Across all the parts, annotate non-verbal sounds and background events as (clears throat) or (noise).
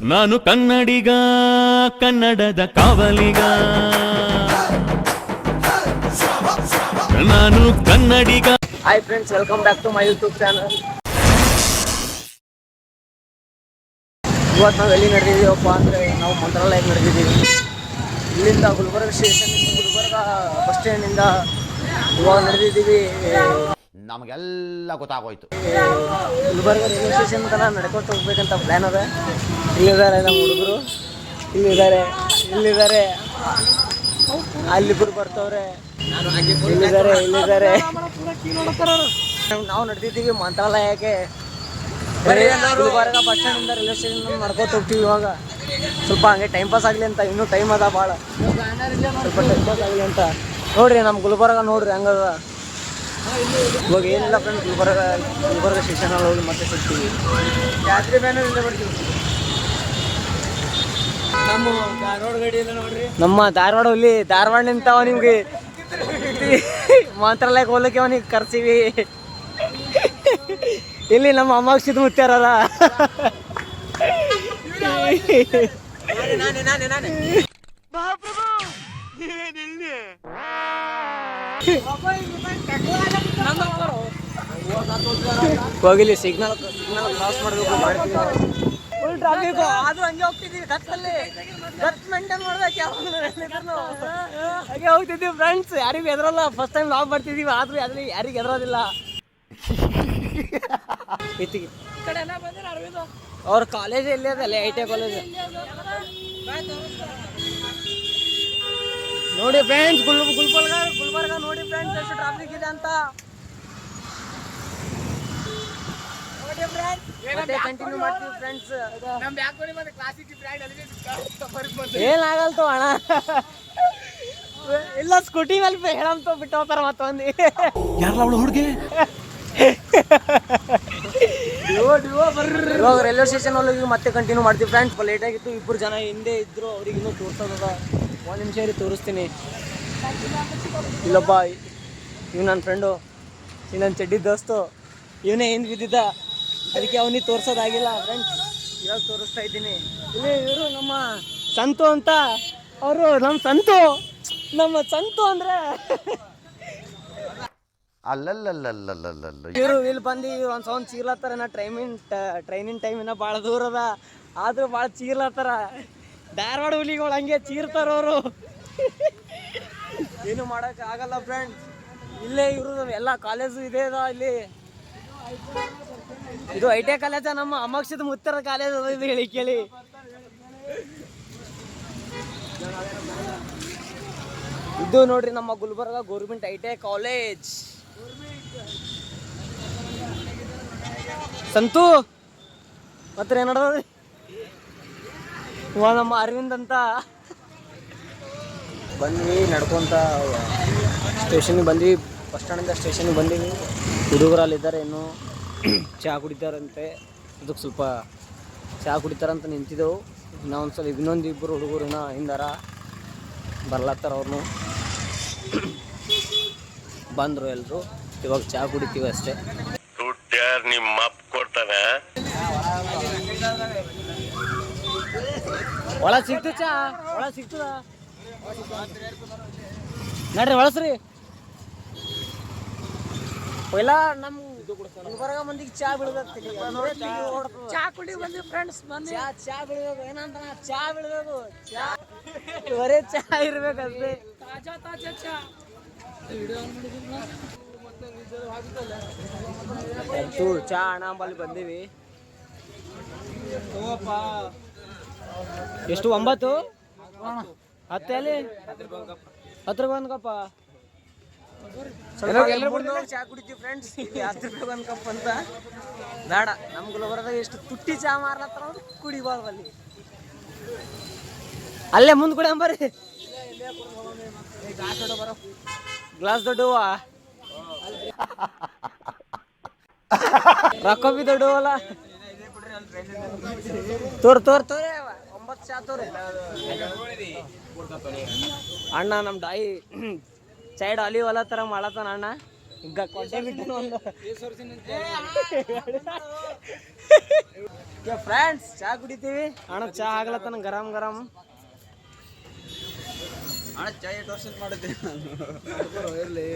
ನಾನು ಕನ್ನಡಿಗ ಕನ್ನಡದ ಕಾವಲಿಗ. ನಾನು ಕನ್ನಡಿಗ. Hi friends welcome back to my YouTube channel ಇವತ್ತು ನಾವು ಎಲ್ಲಿ ನಡೆದಿದ್ದೀವಪ್ಪ ಅಂದರೆ ನಾವು ಮಂತ್ರಾಲಯಕ್ಕೆ ನಡೆದಿದ್ದೀವಿ. ಇಲ್ಲಿಂದ ಗುಲ್ಬರ್ಗ ಸ್ಟೇಷನ್ ಗುಲ್ಬರ್ಗ ಬಸ್ ಸ್ಟ್ಯಾಂಡಿಂದ ಇವಾಗ ನಡೆದಿದ್ದೀವಿ. ನಮಗೆಲ್ಲ ಗೊತ್ತಾಗೋಯ್ತು. ಗುಲ್ಬರ್ಗ ರೈಲ್ವೆ ಸ್ಟೇಷನ್ ತನಕ ನಡ್ಕೊಂಡು ಹೋಗ್ಬೇಕಂತ ಪ್ಲ್ಯಾನ್ ಅದ. ಇಲ್ಲಿದ್ದಾರೆ ನಮ್ಮ ಹುಡುಗರು. ಇಲ್ಲಿದ್ದಾರೆ ಇಲ್ಲಿದ್ದಾರೆ. ಅಲ್ಲಿಬ್ರು ಬರ್ತವ್ರೆ. ಇಲ್ಲಿದ್ದಾರೆ ಇಲ್ಲಿದ್ದಾರೆ. ನಾವು ನಡೆದಿದ್ದೀವಿ ಮಂತ್ರಾಲಯಕ್ಕೆ. ಗುಲ್ಬರ್ಗ ಬಸ್ ಸ್ಟ್ಯಾಂಡಿಂದ ರೈಲ್ವೆ ಸ್ಟೇಷನ್ ನಡ್ಕೋತ ಹೋಗ್ತೀವಿ ಇವಾಗ. ಸ್ವಲ್ಪ ಹಂಗೆ ಟೈಮ್ ಪಾಸ್ ಆಗಲಿ ಅಂತ, ಇನ್ನೂ ಟೈಮ್ ಅದ ಭಾಳ ಸ್ವಲ್ಪ ಟೈಮ್ ಪಾಸ್ ಆಗಲಿ ಅಂತ. ನೋಡ್ರಿ ನಮ್ಮ ಗುಲ್ಬರ್ಗ ನೋಡ್ರಿ ಹಂಗದ. ಇವಾಗ ಏನಿಲ್ಲ ಫ್ರೆಂಡ್ ಗುಲ್ಬರ್ಗ ಗುಲ್ಬರ್ಗ ಸ್ಟೇಷನಲ್ಲಿ ಹೋಗಿ ಮತ್ತೆ ಸಿಗ್ತೀವಿ ಬ್ಯಾನರ್ ಬರ್ತೀವಿ. ನಮ್ಮ ಧಾರವಾಡ ಅಲ್ಲಿ ನೋಡ್ರಿ. ನಮ್ಮ ಧಾರವಾಡ ಹುಲಿ ಧಾರವಾಡ ನಿಂತಾವ ನಿಮ್ಗೆ. ಮಂತ್ರಾಲಯಕ್ಕೆ ಹೋಗ್ಲಿಕ್ಕೆ ಅವನಿಗೆ ಕರ್ಸೀವಿ. ಇಲ್ಲಿ ನಮ್ಮ ಅಮ್ಮಾಕ್ಷಿದ್ ಮುತ್ತಾರ ಹೋಗಿಲಿ ಸಿಗ್ನಲ್ ಸಿಗ್ನಲ್ ಕ್ರಾಸ್ ಮಾಡಬೇಕು ಮಾಡ್ತೀವಿ ಟ್ರಾಫಿಕ್ ಆದ್ರೂ ಹಂಗೆ ಹೋಗ್ತಿದ್ದೀವಿ ಕತ್ತಲ್ಲಿ ಕತ್ ಮೇಂಟೈನ್ ಮಾಡ್ಬೇಕು ಹಂಗೆ ಹೋಗ್ತಿದ್ದೀವಿ ಫ್ರೆಂಡ್ಸ್ ಯಾರಿಗೂ ಎದರಲ್ಲ. ಫಸ್ಟ್ ಟೈಮ್ ನಾವು ಬರ್ತಿದ್ದೀವಿ ಆದ್ರೂ ಅದ್ರಲ್ಲಿ ಯಾರಿಗೂ ಎದರೋದಿಲ್ಲ. ಇತ್ತಿಗೆ. ಅವ್ರ ಕಾಲೇಜ್ ಎಲ್ಲಿ ಅದಲ್ಲ ಐ ಟಿ ಕಾಲೇಜ್ ನೋಡಿ ಫ್ರೆಂಡ್ಸ್ ಗುಲ್ ಗುಲ್ಬರ್ಗ ಗುಲ್ಬರ್ಗ ನೋಡಿ ಫ್ರೆಂಡ್ಸ್ ಎಷ್ಟು ಟ್ರಾಫಿಕ್ ಇದೆ ಅಂತ ಮತ್ತೆ ಕಂಟಿನ್ಯೂ ಮಾಡ್ತೀವಿ ಫ್ರೆಂಡ್ಸ್ ಏನಾಗಲ್ತು ಅಣ್ಣ. ಇಲ್ಲ ಸ್ಕೂಟಿ ಮೇಲೆ ಹೇಳಂತ ಬಿಟ್ಟು ಹೋಗ್ತಾರ ಮತ್ತೊಂದು. ಯಾರಲ್ಲ ಅವಳು ಹುಡುಗಿ? ಇವಾಗ ರೈಲ್ವೆ ಸ್ಟೇಷನ್ ಒಳಗೆ ಮತ್ತೆ ಕಂಟಿನ್ಯೂ ಮಾಡ್ತೀವಿ ಫ್ರೆಂಡ್ಸ್ ಲೇಟ್ ಆಗಿತ್ತು ಇಬ್ಬರು ಜನ ಹಿಂದೆ ಇದ್ರು ಅವ್ರಿಗೆ ಇನ್ನೂ ತೋರಿಸೋದ ಒಂದು ನಿಮಿಷ ಇರಿ ತೋರಿಸ್ತೀನಿ. ಇಲ್ಲಪ್ಪ ಇವ್ ನನ್ನ ಫ್ರೆಂಡು ಇವ್ ನನ್ನ ಚಡ್ಡಿ ದೋಸ್ತು. ಇವನೇ ಹಿಂದೆ ಬಿದ್ದಿದ್ದ. ಅದಕ್ಕೆ ಅವನಿಗೆ ತೋರ್ಸೋದಾಗಿಲ್ಲ ಫ್ರೆಂಡ್ಸ್ ಇವಾಗ ತೋರಿಸ್ತಾ ಇದ್ದೀನಿ. ಇಲ್ಲಿ ಇವರು ನಮ್ಮ ಸಂತು ಅಂತ. ಅವರು ನಮ್ಮ ಸಂತು. ನಮ್ಮ ಸಂತು ಅಂದ್ರೆ. ಅಲ್ಲಲ್ಲಲ್ಲಲ್ಲಲ್ಲಲ್ಲ ಇವರು ಇಲ್ಲಿ ಬಂದು ಇವ್ರು ಒಂದು ಸೌಂಡ್ ಚೀರ್ಲತ್ತಾರ ನಾ ಟ್ರೈನಿಂಗ್ ಟ್ರೈನಿನ ಟೈಮ್ ಇನ್ನ ಭಾಳ ದೂರ ಅದ ಆದರೂ ಭಾಳ ಚೀರ್ಲತ್ತಾರ ಧಾರವಾಡ ಹುಲಿಗಳು ಹಂಗೆ ಚೀರ್ತಾರ ಅವರು ಏನು ಮಾಡಕ್ ಆಗಲ್ಲ ಫ್ರೆಂಡ್ಸ್ ಇಲ್ಲೇ ಇವರು ಎಲ್ಲ ಕಾಲೇಜು ಇದೆ ಅದ ಇಲ್ಲಿ ಇದು ಐ ಟಿ ಕಾಲೇಜ ನಮ್ಮ ಅಮಕ್ಷದ ಮುತ್ತರ ಕಾಲೇಜ್ ಅದ ಇದು ಹೇಳಿ ಕೇಳಿ. ಇದು ನೋಡ್ರಿ ನಮ್ಮ Gulbarga government I T college. Santu, ಮತ್ತೆ ಏನ್ ನಮ್ಮ ಅರವಿಂದ್ ಅಂತ. ಬಂದ್ವಿ ನಡ್ಕೊಂತ ಸ್ಟೇಷನ್ಗೆ ಬಂದ್ವಿ. ಬಸ್ ಸ್ಟ್ಯಾಂಡಿಂದ ಸ್ಟೇಷನ್ಗೆ ಬಂದೀವಿ ಹುಡುಗರಲ್ಲಿ ಇದ್ದಾರೆ ಇನ್ನು. (clears throat) ಚಹಾ ಕುಡಿತಾರಂತೆ. ಅದಕ್ಕೆ ಸ್ವಲ್ಪ ಚಹಾ ಕುಡಿತಾರಂತ ನಿಂತಿದ್ದೆವು. ಇನ್ನೂ ಒಂದು ಸಲ ಇನ್ನೊಂದು ಇಬ್ಬರು ಹುಡುಗರು ಇನ್ನೂ ಹಿಂದಾರ. ಬರ್ಲತ್ತಾರ ಅವ್ರನ್ನು (clears throat) ಬಂದರು ಎಲ್ಲರೂ ಇವಾಗ ಚಹಾ ಕುಡಿತೀವಿ ಅಷ್ಟೇ. ನಿಮ್ಮ ಅಪ್ಪ ಕೊಡ್ತಾನೆ? ಒಳ ಸಿಕ್ತು ಚಾ ಒಳ ಸಿಗ್ತದ? ನಡ್ರಿ ಒಳಸ್ರಿ. ಪೈಲ ನಮ್ ಗುಲ್ಬರ್ಗ ಮಂದಿಗೆ ಚಾ ಬಿಡ್ಬೇಕು ಚಾ ಕುಡಿ ಬಂದ್ವಿ ಫ್ರೆಂಡ್ಸ್ ಬಂದ್ವಿ ಚಾ ಚಾ ಬೀಳ್ಬೇಕು ಏನಂತ ಚಾ ಬೀಳ್ಬೇಕು ಚಾ. ಬರೇ ಚಾ ಇರ್ಬೇಕಷ್ಟೇ ತಾಜಾ ತಾಜಾ ಚಾ. ಅಂತೂ ಚಾ ಹಣ ಬಲ್ಲಿ ಬಂದೀವಿ ಎಷ್ಟು ಒಂಬತ್ತು? ಹತ್ತು. ಹತ್ರ ಹತ್ತು ರೂಪಾಯಿ ಒಂದು ಚಹಾ ಕುಡಿತೀವಿ ಫ್ರೆಂಡ್ಸ್ ಹತ್ತು ರೂಪಾಯಿ ಒಂದು ಕಪ್ ಅಂತ. ಬೇಡ ನಮ್ಮ ಗುಲ್ಬರ್ಗ ಎಷ್ಟು ತುಟ್ಟಿ ಚಹಾ ಮಾರ್ಲತ್ತಾರ ಅಂದ್ರೆ ಕುಡಿಬಾರ್ದು ಅಲ್ಲಿ. ಅಲ್ಲೇ ಮುಂದೆ ಕುಡಿಯಂಬರಿ ಗ್ಲಾಸ್ ದೊಡ್ಡವ. ರೊಕ್ಕ ಬಿ ದೊಡ್ಡವಲ್ಲ. ತೋರ್ ತೋರ್ ತೋರಿ ಒಂಬತ್ತು ಚಾ ತೋರಿ. ಅಣ್ಣ ನಮ್ಮ ಡಾಯಿ. ಸೈಡ್ ಅಲಿ ಹೊಲ ಥರ ಮಾಡತ್ತಾನ ಅಣ್ಣ. ಈಗ ಕೊಟ್ಟೆ ಬಿಟ್ಟು ಒಂದು ಫ್ರೆಂಡ್ಸ್ ಚಾ ಕುಡಿತೀವಿ. ಅಣ್ಣ ಚಾ ಆಗ್ಲತ್ತನ ಗರಂ ಗರಂ. ಅಣ್ಣ ಚಾ ಎಷ್ಟು ವರ್ಷ ಮಾಡಿದ್ದೆ? ಇರಲಿ.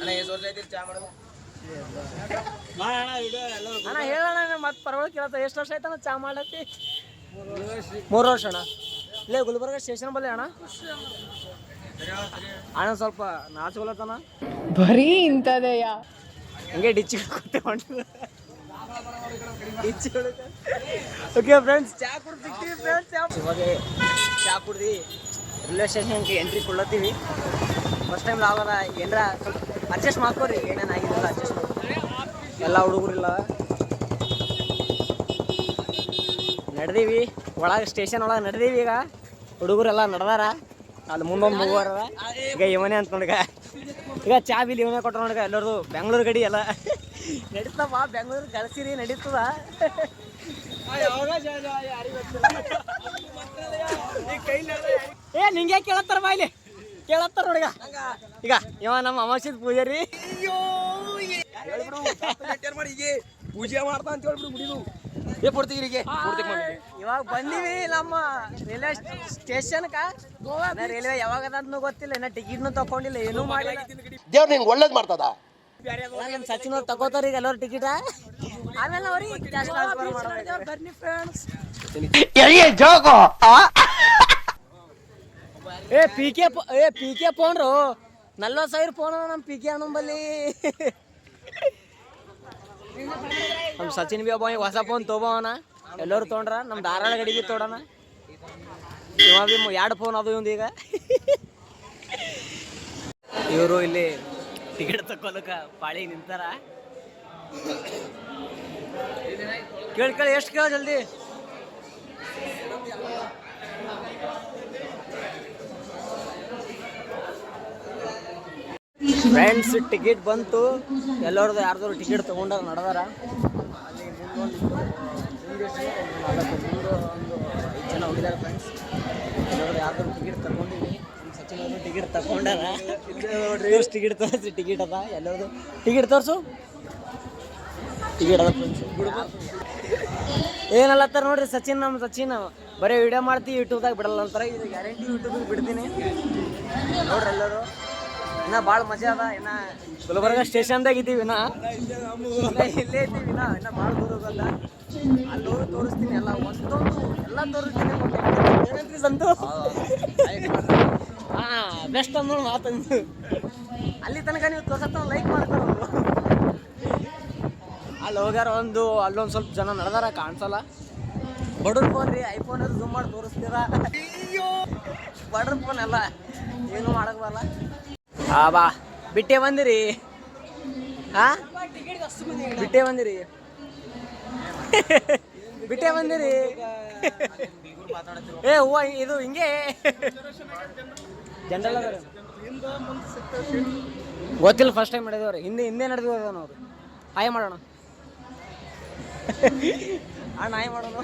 ಅಣ್ಣ ಎಷ್ಟು ವರ್ಷ ಆಯ್ತು ಚಾ ಮಾಡೋದು ಅಣ್ಣ ಹೇಳಣ್ಣ ಮತ್ತೆ ಪರವಾಗಿ ಕೇಳತ್ತ ಎಷ್ಟು ವರ್ಷ ಆಯ್ತಣ್ಣ ಚಾ ಮಾಡತ್ತಿ ಮೂರು ವರ್ಷ ಅಣ್ಣ. ಇಲ್ಲೇ ಗುಲ್ಬರ್ಗ ಸ್ಟೇಷನ್ ಬಲ್ಲಿ ಅಣ್ಣ? ಅಣ್ಣ ಸ್ವಲ್ಪ ನಾಚ್ಕೊಳತನ. ಬರೀ ಇಂಥದೇಯ. ಹಂಗೆ ಡಿಚ್ ಕೊಟ್ಟೆ ಹೊಂಟು ಡಿಚ್ಚಿ ಓಕೆ ಫ್ರೆಂಡ್ಸ್ ಚಾ ಕುಡ್ದಿಕ್ತೀವಿ ಫ್ರೆಂಡ್ಸ್ ಇವಾಗ ಚಾ ಕುಡ್ದು ರೈಲ್ವೆ ಸ್ಟೇಷನ್ಗೆ ಎಂಟ್ರಿ ಕೊಡ್ಲತ್ತೀವಿ. ಫಸ್ಟ್ ಟೈಮ್ ಆಗಲ್ಲ ಏನರ ಸ್ವಲ್ಪ ಅಡ್ಜಸ್ಟ್ ಮಾಡ್ಕೋರಿ ಏನೇನು ಆಗಿಲ್ಲ ಅಡ್ಜಸ್ಟ್ ಎಲ್ಲ ಹುಡುಗರಿಲ್ಲ. ನಡೆದೀವಿ ಒಳಗೆ ಸ್ಟೇಷನ್ ಒಳಗೆ ನಡೆದೀವಿ ಈಗ. ಹುಡುಗರೆಲ್ಲ ನಡೆದಾರ. ಅಲ್ಲಿ ಮುಂದೊಂದು ಮೂವರ ಈಗ ಇವನೇ ಅಂತ ನೋಡ್ಗ ಈಗ. ಚಾ ಬಿಲ್ ಇವನೇ ಕೊಟ್ರ ನೋಡ್ಗ ಎಲ್ಲರದು ಬೆಂಗಳೂರು ಗಡಿ ಎಲ್ಲ. ನಡೀತವ ಬೆಂಗಳೂರು ಕಳ್ಸಿರಿ ನಡೀತದ. ಏ ನಿಂಗೆ ಕೇಳತ್ತಾರ ಇಲ್ಲಿ. ಕೇಳತ್ತಾರ ನೋಡಿಗ ಈಗ. ಇವ ನಮ್ಮ ಅಮಾಸಿದ ಪೂಜಾರಿ. ಪೂಜೆ ಮಾಡ್ತಾ ಅಂತ ಹೇಳ್ಬಿಡು ಏ ಕೊಡ್ತೀರಿಗೆ ಇವಾಗ ಬಂದೀವಿ ನಮ್ಮ ರೈಲ್ವೆ ಸ್ಟೇಷನ್ಕ. ರೈಲ್ವೆ ಯಾವಾಗ ಅದಂತನೂ ಗೊತ್ತಿಲ್ಲ ಇನ್ನ ಟಿಕೆಟ್ನು ತಕೊಂಡಿಲ್ಲ ಏನೂ ಮಾಡಿಲ್ಲ. ದೇವ್ರು ನಿಂಗೆ ಒಳ್ಳೇದು ಮಾಡ್ತದ? ನಮ್ಮ ಸಚಿನ್ ಅವ್ರು ತಗೋತಾರ ಈಗ ಎಲ್ಲರೂ ಟಿಕೆಟ್? ಆಮೇಲೆ ಅವ್ರಿಗೆ ಕ್ಯಾಶ್ ಟ್ರಾನ್ಸ್ಫರ್ ಮಾಡ್ಬೇಕು ಬರ್ನಿ friends A P K A P K ಫೋನ್ರು ನಲ್ವತ್ತು ಸಾವಿರ ಫೋನ್ ನಮ್ಮ ಪಿ ಕೆ ಅಣ್ಣಂಬಲ್ಲಿ. ನಮ್ಮ ಸಚಿನ್ ಬಿ ಒಬ್ಬ ಹೊಸ ಫೋನ್ ತೊಗೋವನ ಎಲ್ಲರೂ ತೊಗೊಂಡ್ರ ನಮ್ಮ ಧಾರಾಳ ಗಡಿಗೆ ಬಿ ತೊಡೋಣ. ಇವ ಬಿ ಎರಡು ಫೋನ್ ಅದು ಇವಂದು ಈಗ. ಇವರು ಇಲ್ಲಿ ಟಿಕೆಟ್ ತಕ್ಕೊಲಕ ಪಾಳಿ ನಿಂತಾರ. ಕೇಳಿ, ಎಷ್ಟು ಕೇಳ ಜಲ್ದಿ? ಫ್ರೆಂಡ್ಸ್ ಟಿಕೆಟ್ ಬಂತು. ಎಲ್ಲರದು ಯಾರ್ದಾರು ಟಿಕೆಟ್ ತೊಗೊಂಡಾಗ ನಡೆದಾರ. ಅಲ್ಲಿ ಒಂದು ಜನ ಹೋಗಿದ್ದಾರೆ ಫ್ರೆಂಡ್ಸ್ ಎಲ್ಲರದು ಯಾರ್ದಾರು ಟಿಕೆಟ್ ತಗೊಂಡಿವಿ ಸಚಿನ್ ಅವರು ಟಿಕೆಟ್ ತಗೊಂಡಾರ. ನೋಡ್ರಿ ಟಿಕೆಟ್ ತೋರಿಸಿ ಟಿಕೆಟ್ ಅದ. ಎಲ್ಲರದು ಟಿಕೆಟ್ ತೋರಿಸು. ಟಿಕೆಟ್ ಅದ ಫ್ರೆಂಡ್ಸ್ ಏನಲ್ಲತ್ತಾರ ನೋಡ್ರಿ ಸಚಿನ್ ನಮ್ಮ ಸಚಿನ್. ಬರೀ ವಿಡಿಯೋ ಮಾಡ್ತೀವಿ ಯೂಟ್ಯೂಬ್ದಾಗ ಬಿಡಲ್ಲ ಅಂತಾರ. ಇದು ಗ್ಯಾರಂಟಿ ಯೂಟ್ಯೂಬಿಗೆ ಬಿಡ್ತೀನಿ. ನೋಡ್ರಿ ಎಲ್ಲರೂ. ಇನ್ನ ಭಾಳ ಮಜಾ ಅದ ಇನ್ನ ಗುಲ್ಬರ್ಗ ಸ್ಟೇಷನ್ದಾಗ ಇದ್ದೀವಿ ಇನ್ನ. ಇಲ್ಲೇ ಇದ್ದೀವಿ ಇನ್ನ ಇನ್ನ ಭಾಳ ದೂರ ಹೋಗಲ್ಲ ಅಲ್ಲಿ ಹೋಗಿ ತೋರಿಸ್ತೀನಿ ಎಲ್ಲ ಒಂದೊಂದು ಎಲ್ಲ ತೋರಿಸ್ತೀನಿ ಏನಂತ್ರಿ ಸಂತು? ಹಾ ಬೆಸ್ಟ್ ಅಂದ್ರು ಮಾತಂದು ಅಲ್ಲಿ ತನಕ ನೀವು ತೋರ್ಸತ್ತ ಲೈಕ್ ಮಾಡ್ತಾರ. ಅಲ್ಲಿ ಹೋಗ್ಯಾರ ಒಂದು ಅಲ್ಲೊಂದು ಸ್ವಲ್ಪ ಜನ ನಡೆದಾರ ಕಾಣಿಸಲ್ಲ. ಬಡವ್ರ ಫೋನ್ ರೀ ಐಫೋನ್ ಅದು ಜೂಮ್ ಮಾಡಿ ತೋರಿಸ್ತೀರ? ಬಡವ್ರ ಫೋನ್ ಎಲ್ಲ ಏನು ಮಾಡಕ್ ಬರಲ್ಲ. ಆ ಬಾ. ಬಿಟ್ಟೆ ಬಂದಿರಿ. ಹಾ ಬಿಟ್ಟೆ ಬಂದಿರಿ. ಬಿಟ್ಟೆ ಬಂದಿರಿ. ಏ ಹೂವ ಇದು ಹಿಂಗೆ. ಜನರಲ್ ಗೊತ್ತಿಲ್ಲ ಫಸ್ಟ್ ಟೈಮ್ ಮಾಡಿದವ್ರಿ. ಹಿಂದೆ ಹಿಂದೆ ನಡೆದು ಅವರು. ಹಾಯ್ ಮಾಡೋಣ. ಅಣ್ಣ ಹಾಯ್ ಮಾಡೋಣ.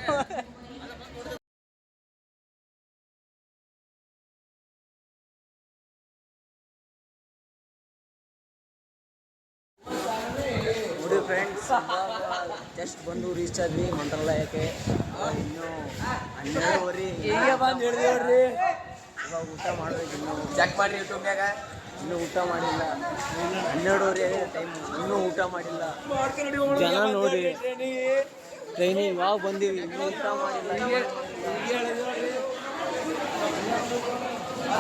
(laughs) ಜಸ್ಟ್ ಬಂದು ರೀಚ್ ಆದ್ವಿ ಮಂತ್ರಾಲಯಕ್ಕೆ. ಇನ್ನು ಹನ್ನೆರಡುವರೆ ಈಗ ಬಂದು ಹಿಡಿದೇವ್ರಿ ಇವಾಗ ಊಟ ಮಾಡ್ಬೇಕು ಇನ್ನು. ಚೆಕ್ ಮಾಡ್ರಿ ಯೂಟ್ಯೂಬ್ನಾಗ ಇನ್ನೂ ಊಟ ಮಾಡಿಲ್ಲ. ಹನ್ನೆರಡುವರೆ ಟೈಮ್ ಇನ್ನೂ ಊಟ ಮಾಡಿಲ್ಲ. ಜನ ನೋಡಿ. ಟ್ರೈನಿಗೆ ವಾವ್ ಬಂದೀವಿ ಇನ್ನೂ ಊಟ ಮಾಡಿಲ್ಲ.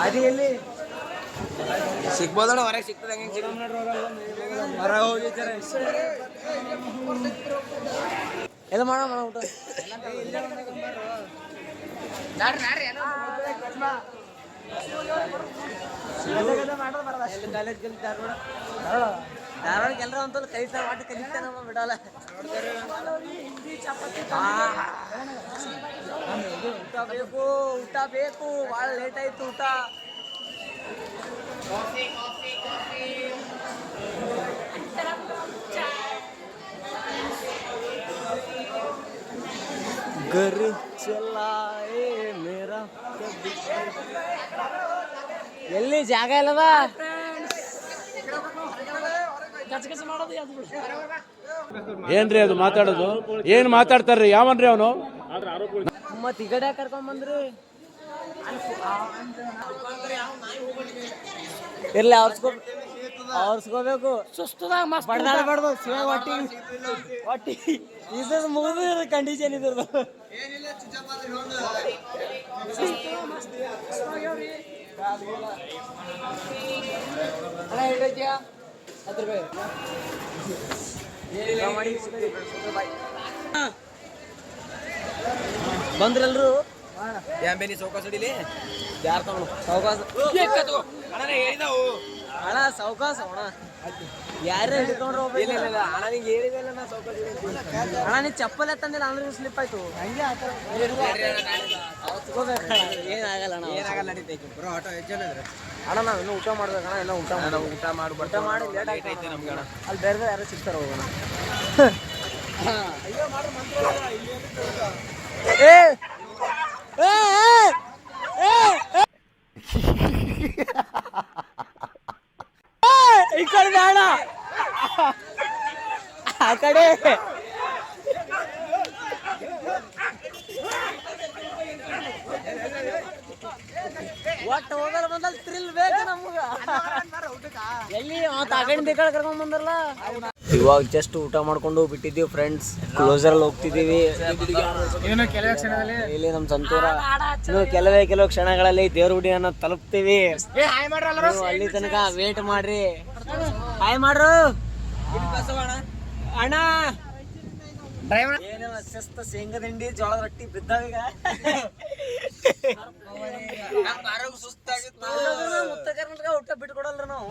ಅದೇ ಎಲ್ಲಿ ಸಿಗ್ಬೋದಣ್ಣ, ಹೊರಗೆ ಸಿಗ್ತದೆ ಹಂಗೆ ಹೊರ ಹೋಗಿದ್ದಾರೆ ಎಲ್ಲ ಮಾಡೋಣ ಊಟ. ಧಾರವಾಡ? ಎಲ್ಲರೂ ಅಂತ ಕಲಿತಾರ ಒಟ್ಟು ಬಿಡಲ್ಲ. ಊಟ ಬೇಕು ಊಟ ಬೇಕು, ಭಾಳ ಲೇಟ್ ಆಯ್ತು ಊಟ. ಕಾಫಿ ಕಾಫಿ घर ಚಲಾಯೇ ಮೇರಾ ಎಲ್ಲಿ? ಜಾಗ ಇಲ್ಲವಾ? ಏನ್ರಿ ಅದು ಮಾತಾಡೋದು? ಏನ್ ಮಾತಾಡ್ತಾರ್ರಿ? ಯಾವನ್ರಿ ಅವನು? ಮತ್ತೆ ಈ ಕಡೆ ಕರ್ಕೊಂಡ್ ಬಂದ್ರಿ? ಇರ್ಲಿ ಅವ್ರಸ್ಕೋ ಅವ್ರಸ್ಕೋಬೇಕು. ಸುಸ್ತದಾಗ ಮಸ್ತ್ ಬಡ್ದಾಡ್ಬಾರ್ದು ಒಟ್ಟಿ ಹೊಟ್ಟಿ ಹೊಟ್ಟಿ ಇದು ಮುಗಿದ ಕಂಡೀಷನ್ ಇದ್ರದ್ದು. ಹತ್ತು ರೂಪಾಯಿ ಬಂದ್ರಲ್ರು ಏನ್ ಚೌಕಾಸ್ ಹಿಡಿಲಿ? ಯಾರು ತಗೊಂಡು? ಅಣ್ಣ ಹೇಳಿದಾವು. ಅಣ್ಣ ಸಾವಕಾಶ ಅಣ್ಣ. ಯಾರೇ ಹಿಡ್ಕೊಂಡ್ರು. ಇಲ್ಲ ಇಲ್ಲ ಅಣ್ಣ ನಿಂಗೆ ಹೇಳಿದಲ್ಲ ನಾ ಸೌಕಾಸ ಅಣ್ಣ ನೀ ಚಪ್ಪಲ್ ಎತ್ತಂದಿಲ್ಲ ಅಂದ್ರೆ ಸ್ಲಿಪ್ ಆಯ್ತು. ಏನಾಗಲ್ಲ ಅಣ್ಣ ಏನಾಗಲ್ಲ ನಡೀತೈತಿ. ಬ್ರೋ ಆಟೋ ಜನ ಇದ್ರೆ? ಅಣ್ಣ ನಾವು ಇನ್ನೂ ಊಟ ಮಾಡ್ಬೇಕಣ್ಣ ಇನ್ನೂ ಊಟ ಮಾಡಿ ಊಟ ಮಾಡಿ ಊಟ ಮಾಡಿ ಲೇಟ್ ಐತೆ ನಮ್ಗೆ ಅಣ್ಣ. ಅಲ್ಲಿ ಬೇರೆ ಬೇರೆ ಯಾರೋ ಸಿಗ್ತಾರೆ ಹೋಗೋಣ. (laughs) ಏ! ಕಡೆ (laughs) ಬೇಡ ಆ ಕಡೆ. ಒಟ್ಟು ಹೋಗಲ್ಲ ಬಂದಲ್ಲಿ ಥ್ರಿಲ್ ಬೇಕು ನಮ್ಗ. ಎಲ್ಲಿ? ಈ ಕಡೆ ಕರ್ಕೊಂಡ್ ಬಂದ್ರಲ್ಲ ಇವಾಗ ಜಸ್ಟ್ ಊಟ ಮಾಡ್ಕೊಂಡು ಬಿಟ್ಟಿದ್ದೀವಿ ಫ್ರೆಂಡ್ಸ್ ಕ್ಲೋಸರ್ ಅಲ್ಲಿ ಹೋಗ್ತಿದ್ದೀವಿ ಇಲ್ಲಿ ನಮ್ಮ ಸಂತೂರ ಇನ್ನು ಕೆಲವೇ ಕೆಲವು ಕ್ಷಣಗಳಲ್ಲಿ ದೇವ್ರ ಅನ್ನೋದು ತಲುಪ್ತೀವಿ ಅಲ್ಲಿ ತನಕ ವೇಟ್ ಮಾಡ್ರಿ ಹಾಯ್ ಮಾಡ್ರು ಅಣ್ಣ ಏನಿಲ್ಲ ಶಿಸ್ತ ಶೇಂಗದ ಹಿಂಡಿ ಜೋಳದ ರೊಟ್ಟಿ ಬಿದ್ದಾವೀಗ ಉತ್ತರ ಕರ್ನಾಟಕ ಊಟ ಬಿಟ್ಕೊಡಲ್ರ ಕೊಡಲ್ರಿ ನಾವು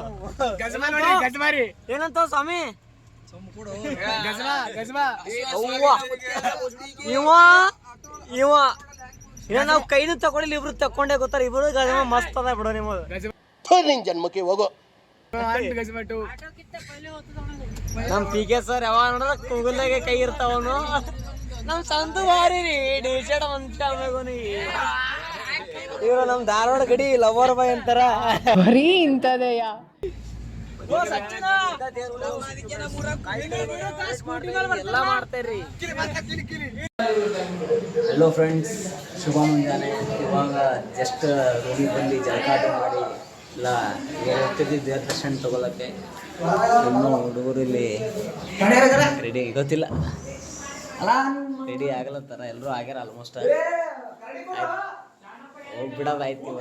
ಏನಂತ ಸ್ವಾಮಿ. ಇವ ಇವ. ಏನ್ ನಾವು ಕೈನು ತಗೊಂಡಿಲ್ಲ ಇಬ್ರು ತಕೊಂಡೇ ಗೊತ್ತಾರ. ಇಬ್ರು ಗಜಮ ಮಸ್ತ್ ಅದ ಬಿಡೋ ನಿಮ್ಮದು ನಿನ್ ಜನ್ಮಕ್ಕೆ ಹೋಗೋ. ನಮ್ ಪಿ ಕೆ ಸರ್ ಯಾವಾಗ ನೋಡ್ರ ಕೂಗಲ್ದಾಗೆ ಕೈ ಇರ್ತಾವನು ನಮ್ ಸಂತು ಭಾರಿ ರೀ ಆಗ್ಬೇಕು ಇವ್ರು ನಮ್ ಧಾರವಾಡ ಗಡಿ ಲವರ್ ಬಾಯ್ ಅಂತಾರ. ಬರೀ ಮಾಡ್ತಾರ್ರಿ ಹಲೋ ಫ್ರೆಂಡ್ಸ್ ಶುಭ ಮುಂಜಾನೆ. ಇವಾಗ ಜಸ್ಟ್ ರೂಮಿಗೆ ಬಂದು ಜಲಕಾಟ ಮಾಡಿ ಇಲ್ಲ ಇವಾಗ ಹೋಗ್ತಿದ್ವಿ ದೇವ್ರ ದರ್ಶನ ತಗೊಳಕ್ಕೆ. ಇನ್ನು ಹುಡುಗರು ಇಲ್ಲಿ ರೆಡಿ ಗೊತ್ತಿಲ್ಲ. ರೆಡಿ ಆಗಲತ್ತಾರ ಎಲ್ಲರೂ ಆಗ್ಯಾರ ಆಲ್ಮೋಸ್ಟ್ ಹೋಗ್ಬಿಡೋದಾಯ್ತು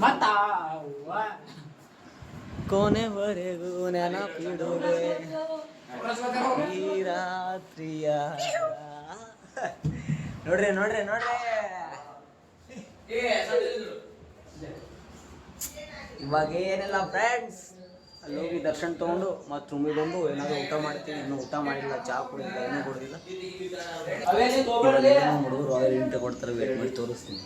ಇವಾಗ ಕೊನೆವರೆಗೂ ನೆನಪಿಡುವೆ. ಈ ರಾತ್ರಿಯ ನೋಡ್ರಿ ನೋಡ್ರಿ ನೋಡ್ರಿ. ಇವಾಗ ಏನಿಲ್ಲ ಫ್ರೆಂಡ್ಸ್ ಅಲ್ಲಿ ಹೋಗಿ ದರ್ಶನ ತಗೊಂಡು ಮತ್ತೆ ರೂಮಿಗೆ ಬಂದು ಏನಾದ್ರು ಊಟ ಮಾಡ್ತೀವಿ ಇನ್ನೂ ಊಟ ಮಾಡಿಲ್ಲ ಚಹಾ ಕುಡಿಲ್ಲ ಏನೂ ಕುಡಿದಿಲ್ಲ. ಹುಡುಗರು ರಾಯಲ್ ಇಂಟ್ ಕೊಡ್ತಾರೆ ವೇಟ್ ಮಾಡಿ ತೋರಿಸ್ತೀನಿ.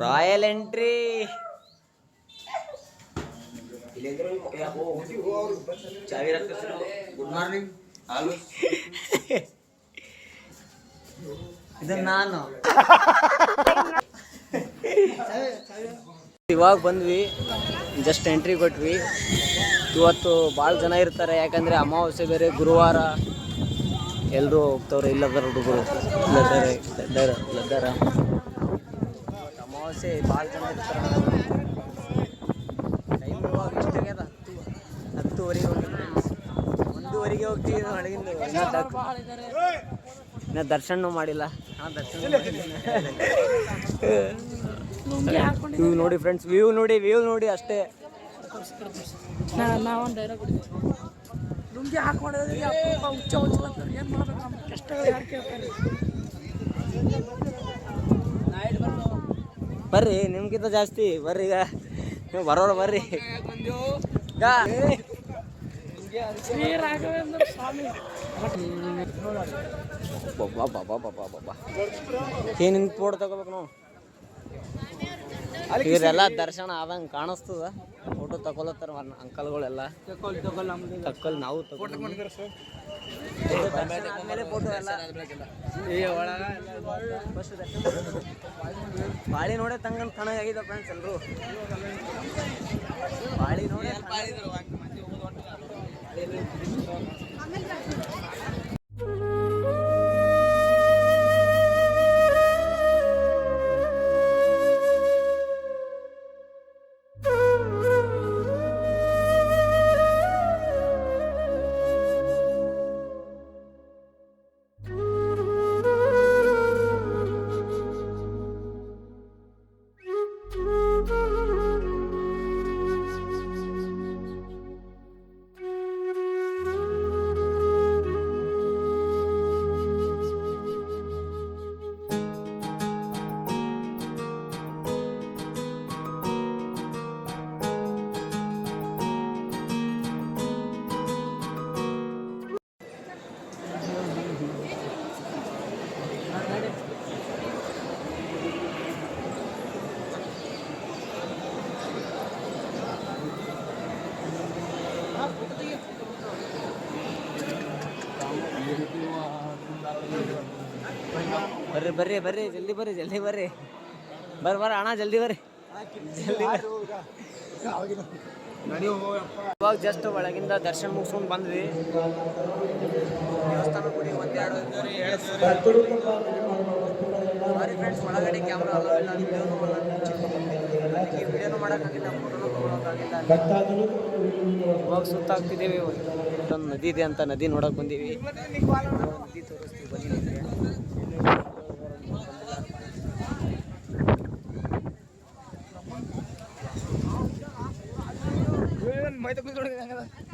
ರಾಯಲ್ ಎಂಟ್ರಿ ಚಾವಿ ಗುಡ್ ಮಾರ್ನಿಂಗ್ ಇದು ನಾನು ಇವಾಗ ಬಂದ್ವಿ ಜಸ್ಟ್ ಎಂಟ್ರಿ ಕೊಟ್ವಿ ಇವತ್ತು ಭಾಳ ಜನ ಇರ್ತಾರೆ ಯಾಕಂದ್ರೆ ಅಮಾವಾಸ್ಯೆ ಬೇರೆ ಗುರುವಾರ ಎಲ್ಲರೂ ಹೋಗ್ತವ್ರೆ ಇಲ್ಲದಾರ ಹುಡುಗರು. ಇಲ್ಲದಾರೆ ಲದ್ದಾರ ಲದ್ದಾರ ಇವತ್ತು ಅಮಾವಾಸ್ಯೆ ಭಾಳ ಜನ ಇರ್ತಾರೆ. ಟೈಮ್ ಇವಾಗ ಇಷ್ಟಾಗ್ಯದ ಹತ್ತು ಹತ್ತುವರೆಗೆ ಹೋಗ್ತೀವಿ ಒಂದೂವರೆಗೆ ಹೋಗ್ತೀವಿ ನಾವು ಒಳಗಿಂದ ಇನ್ನೂ ದರ್ಶನ ದರ್ಶನ ಮಾಡಿಲ್ಲ. ಹಾಂ ದರ್ಶನ ವ್ಯೂ ನೋಡಿ ಫ್ರೆಂಡ್ಸ್ ವ್ಯೂ ನೋಡಿ ವ್ಯೂ ನೋಡಿ ಅಷ್ಟೇ. ಲುಂಗಿ ಹಾಕೊಂಡಿದ್ರೆ ಅಪ್ಪ ಹುಚ್ಚ ಹುಚ್ಚ ಏನು ಮಾಡ್ಬೇಕು ನಮ್ಮ ಕಷ್ಟಗಳು ಯಾರು ಕೇಳ್ತಾರೆ? ಬರ್ರಿ ನಿಮ್ಗಿಂತ ಜಾಸ್ತಿ. ಬರ್ರಿ ಈಗ. ನೀವು ಬರೋರು ಬರ್ರಿ. ಶ್ರೀ ರಾಘವೇಂದ್ರ ಸ್ವಾಮಿ. ಬಾಬಾ ಬಾಬಾ ಬಾಬಾ ಬಾಬಾ ಏನಿನ್ ಫೋಟೋ ತಗೋಬೇಕು ನಾವು ಇವರೆಲ್ಲ ದರ್ಶನ ಆದಂಗೆ ಕಾಣಿಸ್ತದ. ಫೋಟೋ ತಗೊಳತ್ತಾರ ಅಂಕಲ್ಗಳೆಲ್ಲ. ತಕ್ಕಲ್ ನಾವು ಆದ್ಮೇಲೆ ಫೋಟೋ ಎಲ್ಲ. ಬಾಳಿ ನೋಡೇ ತಂಗನ್ ತಣ್ಣಗಾಗಿದೆ ಫ್ರೆಂಡ್ಸ್ ಎಲ್ಲರೂ ಬಾಳಿ ನೋಡಿ ಬರ್ರಿ ಬರ್ರಿ, ಜಲ್ದಿ ಬರ್ರಿ ಜಲ್ದಿ ಬರ್ರಿ. ಬರ್ ಬರ್ರಿ ಅಣ್ಣ, ಜಲ್ದಿ ಬರ್ರಿ. ಜಲ್ದಿ ಇವಾಗ ಜಸ್ಟ್ ಒಳಗಿಂದ ದರ್ಶನ ಮುಗಿಸ್ಕೊಂಡು ಬಂದ್ವಿ. ದೇವಸ್ಥಾನ ಗುಡಿ ಒಂದೆರಡು ಸಾರಿ ಫ್ರೆಂಡ್ಸ್ ಒಳಗಡೆ ಕ್ಯಾಮ್ರಾ ಅಲ್ಲ, ಇಲ್ಲ ವಿಡಿಯೋನು ಅಲ್ಲ. ಮಾಡೋಕ್ಕಾಗಿಲ್ಲ ಫೋಟೋನು ತೊಗೊಳಕ್ಕಾಗಿಲ್ಲ. ಇವಾಗ ಸುತ್ತಾಗ್ತಿದ್ದೀವಿ ಇಲ್ಲೊಂದು ನದಿ ಇದೆ ಅಂತ ನದಿ ನೋಡಕ್ ಬಂದೀವಿ. ನದಿ ತೋರಿಸ್ತೀವಿ ಬನ್ನಿ ನಿಮಗೆ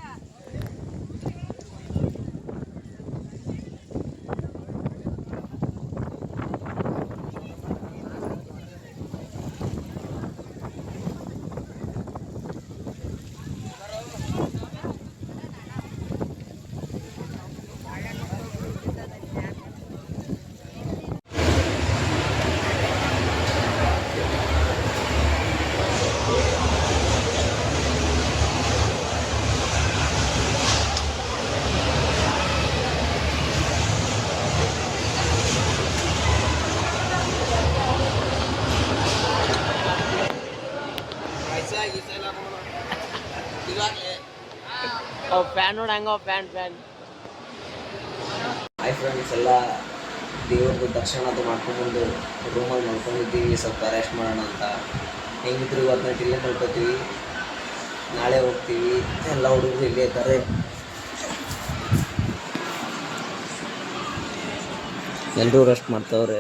ಅವ್ ಫ್ಯಾನ್ ನೋಡಿ ಹಂಗ ಫ್ಯಾನ್ ಫ್ಯಾನ್ ಹಾಯ್ ಫ್ರೆಂಡ್ಸ್ ಎಲ್ಲ ದೇವ್ರದ್ದು ದರ್ಶನ ಅದು ಮಾಡ್ಕೊಂಡ್ಬಂದು ರೂಮಲ್ಲಿ ಮಲ್ಕೊಂಡಿದ್ದೀವಿ. ಸ್ವಲ್ಪ ರೆಸ್ಟ್ ಮಾಡೋಣ ಅಂತ. ಹೆಂಗಿದ್ರು ಇವತ್ತು ನೈಟ್ ಇಲ್ಲೇ ಮಲ್ಕೋತೀವಿ. ನಾಳೆ ಹೋಗ್ತೀವಿ. ಎಲ್ಲ ಹುಡುಗರು ಇಲ್ಲೇ ಇದ್ದಾರೆ. ಎಲ್ಲರೂ ರೆಸ್ಟ್ ಮಾಡ್ತಾವ್ರೆ.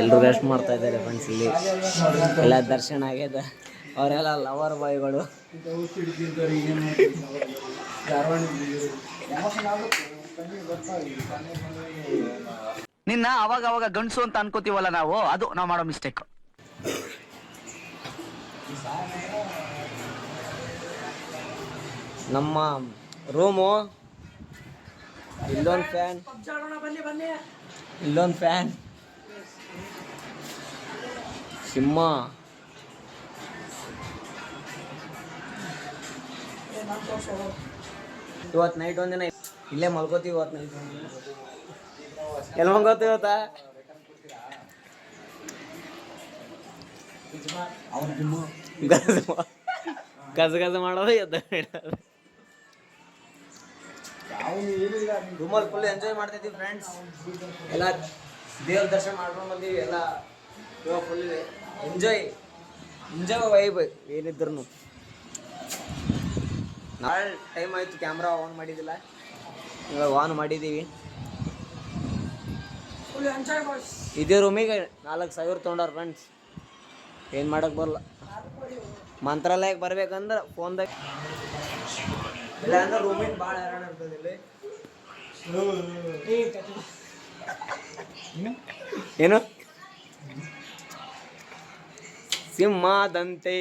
ಎಲ್ಲರೂ ರೆಸ್ಟ್ ಮಾಡ್ತಾ ಇದ್ದಾರೆ ಫ್ರೆಂಡ್ಸ್ ಇಲ್ಲಿ. ಎಲ್ಲ ದರ್ಶನ ಆಗ್ಯದ ಅವರೆಲ್ಲ ಲವರ್ ಬಾಯ್ಗಳು ನಿನ್ನ ಅವಾಗ ಅವಾಗ ಗಂಡಸು ಅಂತ ಅನ್ಕೋತೀವಲ್ಲ ನಾವು? ಅದು ನಾವು ಮಾಡೋ ಮಿಸ್ಟೇಕ್ ನಮ್ಮ ರೂಮು. ಇಲ್ಲೊಂದು ಫ್ಯಾನ್ ಬನ್ನಿ ಬನ್ನಿ ಇಲ್ಲೊಂದು ಫ್ಯಾನ್ ಸಿಂಹ. ಇವತ್ತು ನೈಟ್ ಒಂದಿನ ಇಲ್ಲೇ ಮಲ್ಕೋತೀವಿ ಇವತ್ತು ನೈಟ್ ಎಲ್ಲಿ ಮಲ್ಕೋತೀವಿ ಇವತ್ತ? ಗಜ ಗಜ ಮಾಡೋದು, ಎದ್ದ ರೂಮಲ್ಲಿ ಫುಲ್ ಎಂಜಾಯ್ ಮಾಡ್ತಿದ್ವಿ ಫ್ರೆಂಡ್ಸ್ ಎಲ್ಲ ದೇವ್ರ ದರ್ಶನ ಮಾಡ್ಕೊಂಡು ಬಂದಿವಿ, ಎಲ್ಲ ಫುಲ್ ಎಂಜಾಯ್ ಎಂಜಾಯ್ ವೈಬ್ ಏನಿದ್ರು ನಾಳೆ ಟೈಮ್ ಆಯಿತು ಕ್ಯಾಮ್ರಾ ಆನ್ ಮಾಡಿದ್ದಿಲ್ಲ ಇವಾಗ ಆನ್ ಮಾಡಿದ್ದೀವಿ ಇದೇ ರೂಮಿಗೆ ನಾಲ್ಕು ಸಾವಿರ ತೊಗೊಂಡಾರ ಫ್ರೆಂಡ್ಸ್ ಏನು ಮಾಡೋಕೆ ಬರಲ್ಲ ಮಂತ್ರಾಲಯಕ್ಕೆ ಬರ್ಬೇಕಂದ್ರೆ ಫೋನ್ದಾಗ ಇಲ್ಲ ಅಂದ್ರೆ ರೂಮಿನ ಭಾಳ ಹೈರಾಣ ಇರ್ತದೆ ಇಲ್ಲಿ. ಏನು? ಸಿಂಹದಂತೆ.